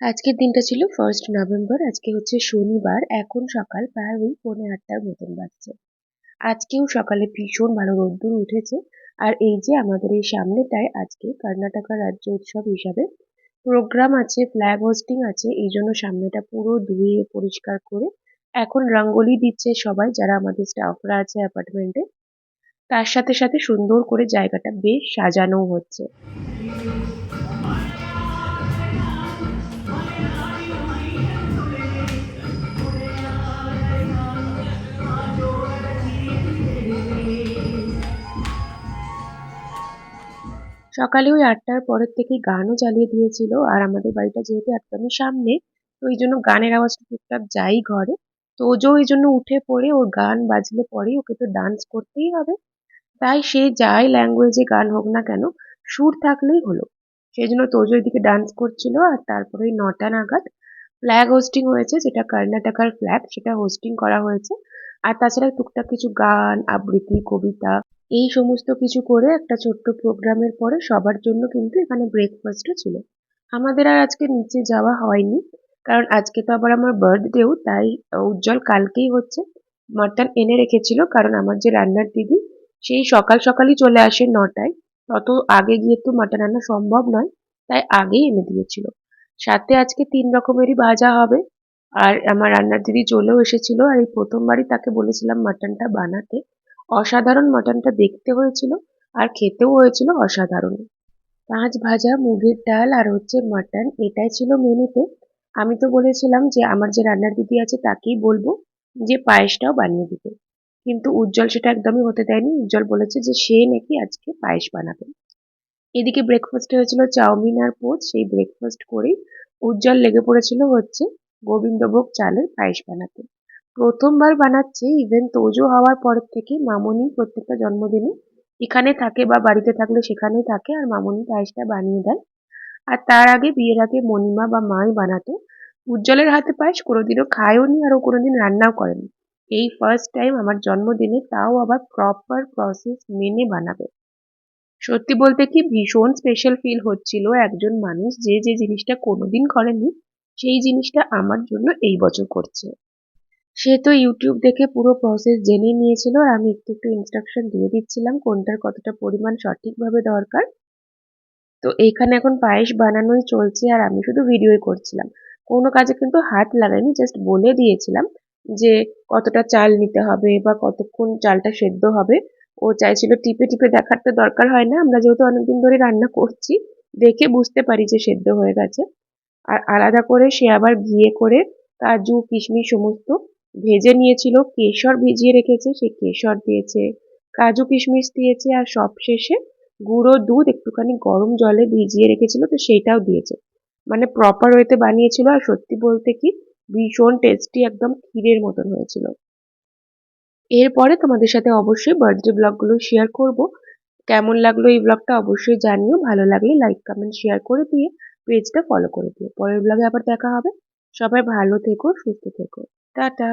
আজকের দিনটা ছিল ফার্স্ট নভেম্বর আজকে হচ্ছে শনিবার, এখন সকাল প্রায় ওই পৌনে আটটার মতন বাজছে। আজকেও সকালে ভীষণ ভালো রোদ্দুর উঠেছে, আর এই যে আমাদের এই সামনেটায় আজকে কর্ণাটকা রাজ্য উৎসব হিসাবে প্রোগ্রাম আছে ফ্ল্যাগ হোস্টিং আছে, এই জন্য সামনেটা পুরো ধুয়ে পরিষ্কার করে এখন রঙ্গোলি দিচ্ছে সবাই যারা আমাদের স্টাফরা আছে অ্যাপার্টমেন্টে তার সাথে সাথে সুন্দর করে জায়গাটা বেশ সাজানো হচ্ছে। সকালে ওই আটটার পরের থেকে গানও চালিয়ে দিয়েছিল। আর আমাদের বাড়িটা যেহেতু একদমই সামনে, তো ওই জন্য গানের আওয়াজটা টুকটাক যাই ঘরে। তোজো ওই জন্য উঠে পড়ে, ওর গান বাজলে পরেই ওকে তো ডান্স করতেই হবে। তাই সে যাই ল্যাঙ্গুয়েজে গান হোক না কেন, সুর থাকলেই হলো। সেই জন্য তোজো এদিকে ডান্স করছিল আর তারপরে ওই নটা নাগাদ ফ্ল্যাগ হোস্টিং হয়েছে, যেটা কর্ণাটকার ফ্ল্যাগ সেটা হোস্টিং করা হয়েছে। আর তাছাড়া টুকটাক কিছু গান, আবৃত্তি, কবিতা, এই সমস্ত কিছু করে একটা ছোট্ট প্রোগ্রামের পরে সবার জন্য কিন্তু এখানে ব্রেকফাস্টও ছিল। আমাদের আর আজকে নিচে যাওয়া হয়নি, কারণ আজকে তো আবার আমার বার্থডেও তাই উজ্জ্বল কালকেই হচ্ছে। মাটন এনে রেখেছিল, কারণ আমার যে রান্নার দিদি সেই সকাল সকালই চলে আসে নটায়। তত আগে গিয়ে তো মাটন রান্না সম্ভব নয়, তাই আগেই এনে দিয়েছিল। সাথে আজকে তিন রকমেরই ভাজা হবে। আর আমার রান্নার দিদি চলেও এসেছিল আর এই প্রথমবারই তাকে বলেছিলাম মাটনটা বানাতে। অসাধারণ মাটনটা দেখতে হয়েছিল আর খেতেও হয়েছিল অসাধারণ। পাঁচ ভাজা মুগের ডাল আর হচ্ছে মাটন, এটাই ছিল মেনুতে। আমি তো বলেছিলাম যে আমার যে রান্নার দিদি আছে তাকেই বলব যে পায়েসটাও বানিয়ে দিতে। কিন্তু উজ্জ্বল সেটা একদমই হতে দেয়নি। উজ্জ্বল বলেছে যে সে নাকি আজকে পায়েস বানাবে। এদিকে ব্রেকফাস্টে হয়েছিল চাউমিন আর পোচ। সেই ব্রেকফাস্ট করেই উজ্জ্বল লেগে পড়েছিল হচ্ছে গোবিন্দভোগ চালের পায়েস বানাতে। প্রথমবার বানাচ্ছে ইভেন তোজো হওয়ার পর থেকে মামনি প্রত্যেকটা জন্মদিনে এখানে থাকে বা বাড়িতে থাকলে সেখানেই থাকে আর মামনি পায়েসটা বানিয়ে দেয়। আর তার আগে বিয়ের আগে মণিমা বা মাই বানাতো। উজ্জ্বলের হাতে পায়েস কোনোদিনও খায়ও নি আর কোনোদিন রান্নাও করেনি। এই ফার্স্ট টাইম আমার জন্মদিনে তাও আবার প্রপার প্রসেস মেনে বানাবে। সত্যি বলতে কি ভীষণ স্পেশাল ফিল হচ্ছিল একজন মানুষ যে যে জিনিসটা কোনোদিন করেনি। সেই জিনিসটা আমার জন্য এই বছর করছে। সে তো ইউটিউব দেখে পুরো প্রসেস জেনে নিয়েছিল আর আমি একটু একটু ইনস্ট্রাকশন দিয়ে দিচ্ছিলাম কোনটার কতটা পরিমাণ সঠিকভাবে দরকার। তো এখানে এখন পায়েস বানানোই চলছে আর আমি শুধু ভিডিওই করছিলাম। কোনো কাজে কিন্তু হাত লাগাইনি জাস্ট বলে দিয়েছিলাম যে কতটা চাল নিতে হবে বা কতক্ষণ চালটা সেদ্ধ হবে। ও চাইছিল টিপে টিপে দেখার তো দরকার হয় না, আমরা যেহেতু অনেকদিন ধরে রান্না করছি, দেখে বুঝতে পারি যে সেদ্ধ হয়ে গেছে। আর আলাদা করে সে আবার ঘিয়ে করে কাজু কিশমিশ সমস্ত ভেজে নিয়েছিল। কেশর ভিজিয়ে রেখেছে, সে কেশর দিয়েছে। কাজু, কিশমিশ দিয়েছে আর সবশেষে গুঁড়ো দুধ একটুখানি গরম জলে ভিজিয়ে রেখেছিল, তো সেইটাও দিয়েছে। মানে প্রপার ওয়েতে বানিয়েছিল আর সত্যি বলতে কি ভীষণ টেস্টি একদম ক্ষীরের মতন হয়েছিল। এরপরে তোমাদের সাথে অবশ্যই বার্থডে ব্লগগুলো শেয়ার করব। কেমন লাগল এই ব্লগটা অবশ্যই জানিও, ভালো লাগলে লাইক কমেন্ট শেয়ার করে দিয়ে পেজটা ফলো করে দিও। পরের ব্লগে আবার দেখা হবে। সবাই ভালো থেকো, সুস্থ থেকো। টাটা।